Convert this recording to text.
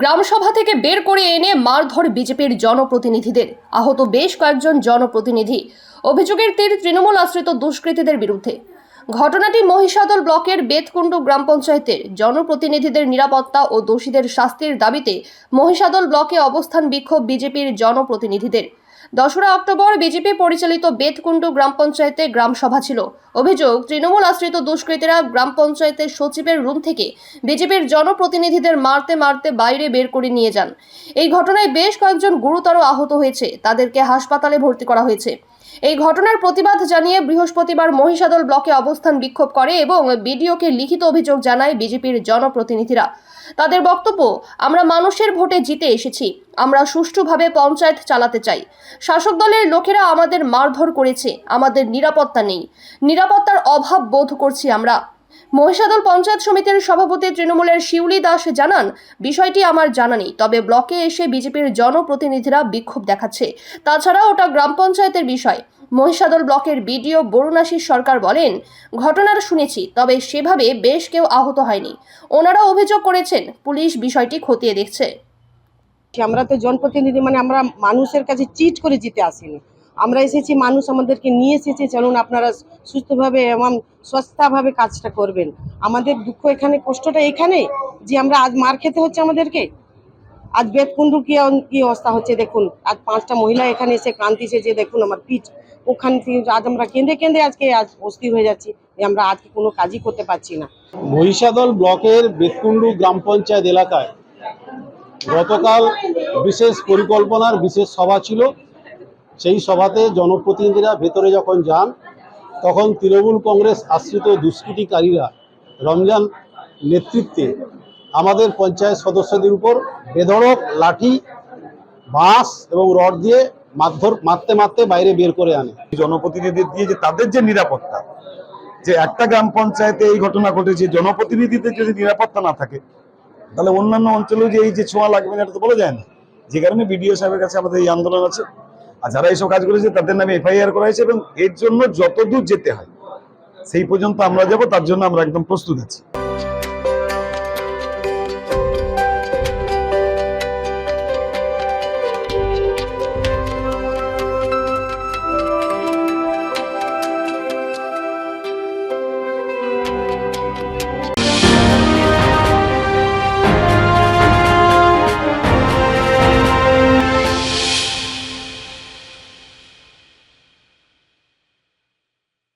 গ্রামসভা থেকে বের করে এনে মারধর বিজেপির জনপ্রতিনিধিদের। আহত বেশ কয়েকজন জনপ্রতিনিধি। অভিযোগের তীর তৃণমূল আশ্রিত দুষ্কৃতীদের বিরুদ্ধে। ঘটনাটি মহিষাদল ব্লকের বেতকুণ্ড গ্রাম পঞ্চায়েতের জনপ্রতিনিধিদের নিরাপত্তা ও দোষীদের শাস্তির দাবিতে মহিষাদল ব্লকে অবস্থান বিক্ষোভ বিজেপির জনপ্রতিনিধিদের। দশরা অক্টোবর বিজেপি পরিচালিত বেতকুণ্ড গ্রাম পঞ্চায়েতে গ্রাম সভা ছিল। অভিযোগ, তৃণমূল আশ্রিত দুষ্কৃতীরা গ্রাম পঞ্চায়েতের সচিবের রুম থেকে বিজেপির জনপ্রতিনিধিদের মারতে মারতে বাইরে বের করে নিয়ে যান। এই ঘটনায় বেশ কয়েকজন গুরুতর আহত হয়েছে। তাদেরকে হাসপাতালে ভর্তি করা হয়েছে। এই ঘটনার প্রতিবাদ জানিয়ে বৃহস্পতিবার মহিষাদল ব্লকে অবস্থান বিক্ষোভ করে এবং বিডিওকে লিখিত অভিযোগ জানায় বিজেপির জনপ্রতিনিধিরা। তাদের বক্তব্য, আমরা মানুষের ভোটে জিতে এসেছি, আমরা সুষ্ঠুভাবে পঞ্চায়েত চালাতে চাই। শাসক দলের লোকেরা আমাদের মারধর করেছে, আমাদের নিরাপত্তা নেই। নিরাপত্তার অভাব বোধ করছি আমরা। মহিষাদল পঞ্চায়েত সমিতির সভাপতি তৃণমূলের শিউলি দাস জানান, বিষয়টি আমার জানা নেই, তবে ব্লকে এসে বিজেপির জনপ্রতিনিধিরা বিক্ষোভ দেখাচ্ছে। তাছাড়া ওটা গ্রাম পঞ্চায়েতের বিষয়। মহিষাদল ব্লকের বিডিও বরুণাশিস সরকার বলেন, ঘটনার শুনেছি, তবে সেভাবে বেশ কেউ আহত হয়নি। ওনারা অভিযোগ করেছেন, পুলিশ বিষয়টি খতিয়ে দেখছে। আমরা তো জনপ্রতিনিধি মানে আমরা মানুষের কাছে চিট করে জিতে আসিনি। আমরা এসেছি, মানুষ আমাদেরকে নিয়ে এসেছে, চলুন আপনারা সুস্থভাবে এবং সস্তাভাবে কাজটা করবেন। আমাদের দুঃখ এখানে, কষ্টটা এখানে, যে আমরা আজ মার খেতে হচ্ছে আমাদেরকে? আজ বেদকুণ্ডু কি কি অবস্থা হচ্ছে দেখুন। আজ পাঁচটা মহিলা এখানে এসে কান্দিছে যে দেখুন আমার পিঠ। ওখান থেকে আজ আমরা কেঁদে কেঁদে আজকে আজ অস্থির হয়ে যাচ্ছি, যে আমরা আজকে কোনো কাজই করতে পারছি না। মহিষাদল ব্লকের বেতকুণ্ডু গ্রাম পঞ্চায়েত এলাকায় গতকাল বিশেষ পরিকল্পনার বিশেষ সভা ছিল। সেই সভাতে জনপ্রতিনিধিরা ভেতরে যখন যান, তখন তৃণমূল কংগ্রেস আশ্রিত দুষ্কৃতিকারীরা রমজান নেতৃত্বে আমাদের পঞ্চায়েত সদস্যদের উপর বেধড়ক, লাঠি, বাঁশ এবং রড দিয়ে মারধর, মারতে মারতে বাইরে বের করে আনে। জনপ্রতিনিধিদের দিয়ে যে তাদের যে নিরাপত্তা, যে একটা গ্রাম পঞ্চায়েতে এই ঘটনা ঘটেছে, জনপ্রতিনিধিদের যদি নিরাপত্তা না থাকে, তাহলে অন্যান্য অঞ্চলেও যে এই যে ছোঁয়া লাগবে না, এটা তো বলা যায় না। যে কারণে বিডিও সাহেবের কাছে আমাদের এই আন্দোলন আছে। আর যারা এইসব কাজ করেছে, তাদের নামে এফআইআর করা হয়েছে এবং এর জন্য যতদূর যেতে হয়, সেই পর্যন্ত আমরা যাব, তার জন্য আমরা একদম প্রস্তুত আছি।